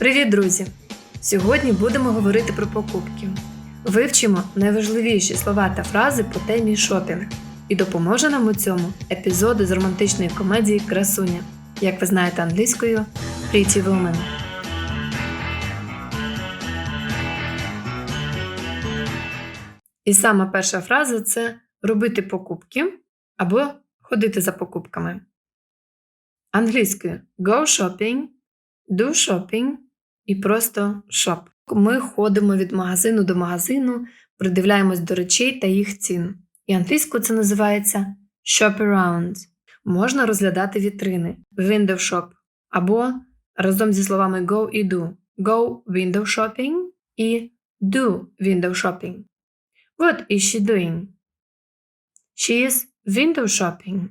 Привіт, друзі! Сьогодні будемо говорити про покупки. Вивчимо найважливіші слова та фрази по темі шопінг. І допоможе нам у цьому епізод з романтичної комедії Красуня, як ви знаєте англійською Pretty Woman. І сама перша фраза це робити покупки або ходити за покупками. Англійською go shopping, do shopping і просто shop. Ми ходимо від магазину до магазину, придивляємось до речей та їх цін. І англійською це називається shop around. Можна розглядати вітрини window shop або разом зі словами go і do go window shopping і do window shopping. What is she doing? She is window shopping.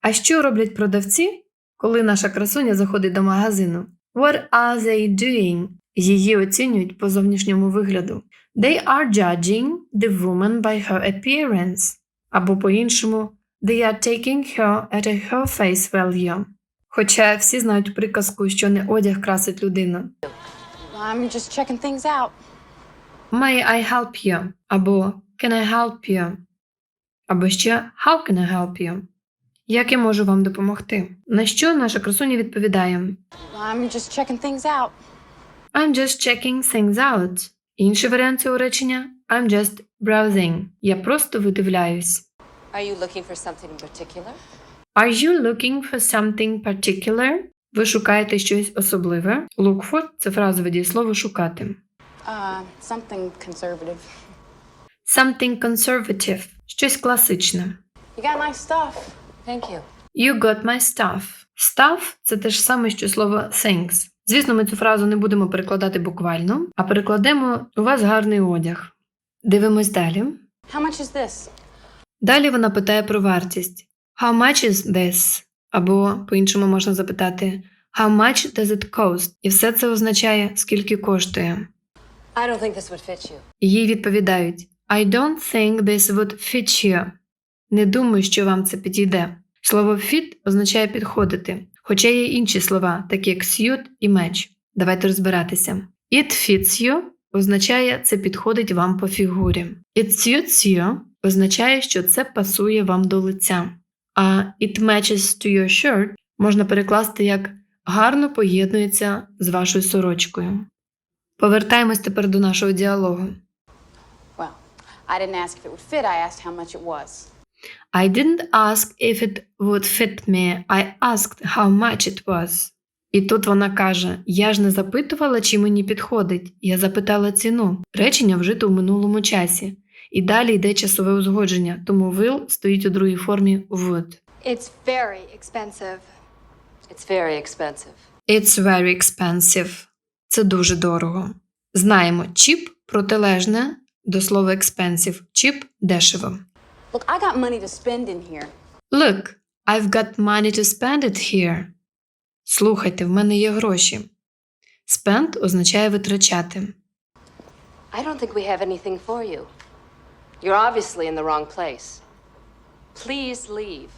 А що роблять продавці, коли наша красуня заходить до магазину? What are they doing? Її оцінюють по зовнішньому вигляду. They are judging the woman by her appearance. Або по-іншому, they are taking her at her face value. Хоча всі знають приказку, що не одяг красить людину. I'm just checking things out. May I help you? Або Can I help you? Або ще How can I help you? Як я можу вам допомогти? На що наша красуня відповідає I'm just checking things out. I'm just checking things out. Інший варіант цього речення I'm just browsing. Я просто видивляюсь. Are you looking for something in particular? Are you looking for something particular? Ви шукаєте щось особливе. Look for – це фразове дієслово шукати. Uh, something conservative. Something conservative – щось класичне. You got nice stuff. Thank you. You got my stuff. Stuff – це те ж саме, що слово thanks. Звісно, ми цю фразу не будемо перекладати буквально, а перекладемо у вас гарний одяг. Дивимось далі. How much is this? Далі вона питає про вартість. How much is this? Або по-іншому можна запитати How much does it cost? І все це означає, скільки коштує. I don't think this would fit you. Їй відповідають I don't think this would fit you. Не думаю, що вам це підійде. Слово fit означає підходити, хоча є інші слова, такі як suit і match. Давайте розбиратися. It fits you означає це підходить вам по фігурі. It suits you означає, що це пасує вам до лиця. А it matches to your shirt можна перекласти як гарно поєднується з вашою сорочкою. Повертаємось тепер до нашого діалогу. Well, I didn't ask if it would fit. I asked how much it was. I didn't ask if it would fit me, I asked how much it was. І тут вона каже: Я ж не запитувала, чи мені підходить. Я запитала ціну. Речення вжито в минулому часі. І далі йде часове узгодження, тому will стоїть у другій формі would. It's very expensive. It's very expensive. It's very expensive. Це дуже дорого. Знаємо, cheap – протилежне до слова expensive. Cheap – дешево. Look, I got money to spend in here. Look, I've got money to spend it here. Слухайте, в мене є гроші. Spend означає витрачати. I don't think we have anything for you. You're obviously in the wrong place. Please leave.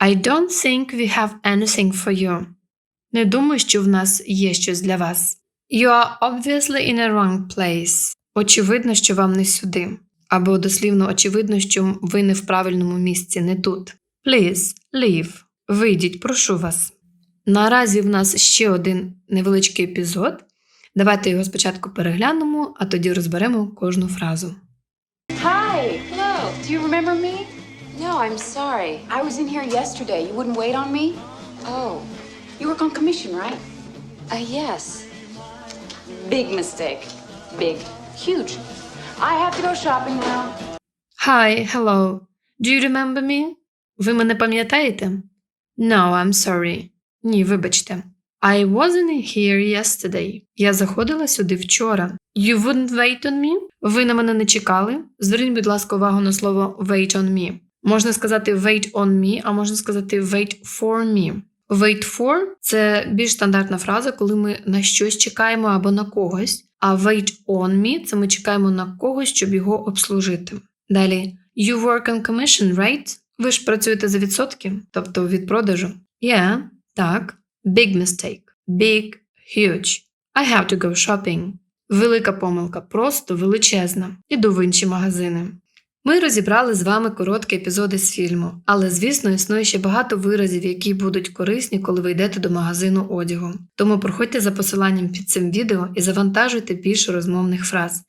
I don't think we have anything for you. Не думаю, що в нас є щось для вас. You are obviously in a wrong place. Очевидно, що вам не сюди. Або дослівно очевидно, що ви не в правильному місці, не тут. Please, leave. Вийдіть, прошу вас. Наразі в нас ще один невеличкий епізод. Давайте його спочатку переглянемо, а тоді розберемо кожну фразу. Hi. Hello. Do you remember me? No, I'm sorry. I was in here yesterday. You wouldn't wait on me? Oh, You work on commission, right? uh, yes. Big mistake. Big. Huge. I have to go shopping now. Hi, hello. Do you remember me? Ви мене пам'ятаєте? No, I'm sorry. Ні, вибачте. I wasn't here yesterday. Я заходила сюди вчора. You wouldn't wait on me? Ви на мене не чекали? Зверніть, будь ласка, увагу на слово wait on me. Можна сказати wait on me, а можна сказати wait for me. Wait for – це більш стандартна фраза, коли ми на щось чекаємо або на когось. А wait on me – це ми чекаємо на когось, щоб його обслужити. Далі You work on commission, right? Ви ж працюєте за відсотки, тобто від продажу. Yeah, так. Big mistake. Big, huge. I have to go shopping. Велика помилка, просто величезна. Іду в інші магазини. Ми розібрали з вами короткі епізоди з фільму, але звісно існує ще багато виразів, які будуть корисні, коли ви йдете до магазину одягу. Тому проходьте за посиланням під цим відео і завантажуйте більше розмовних фраз.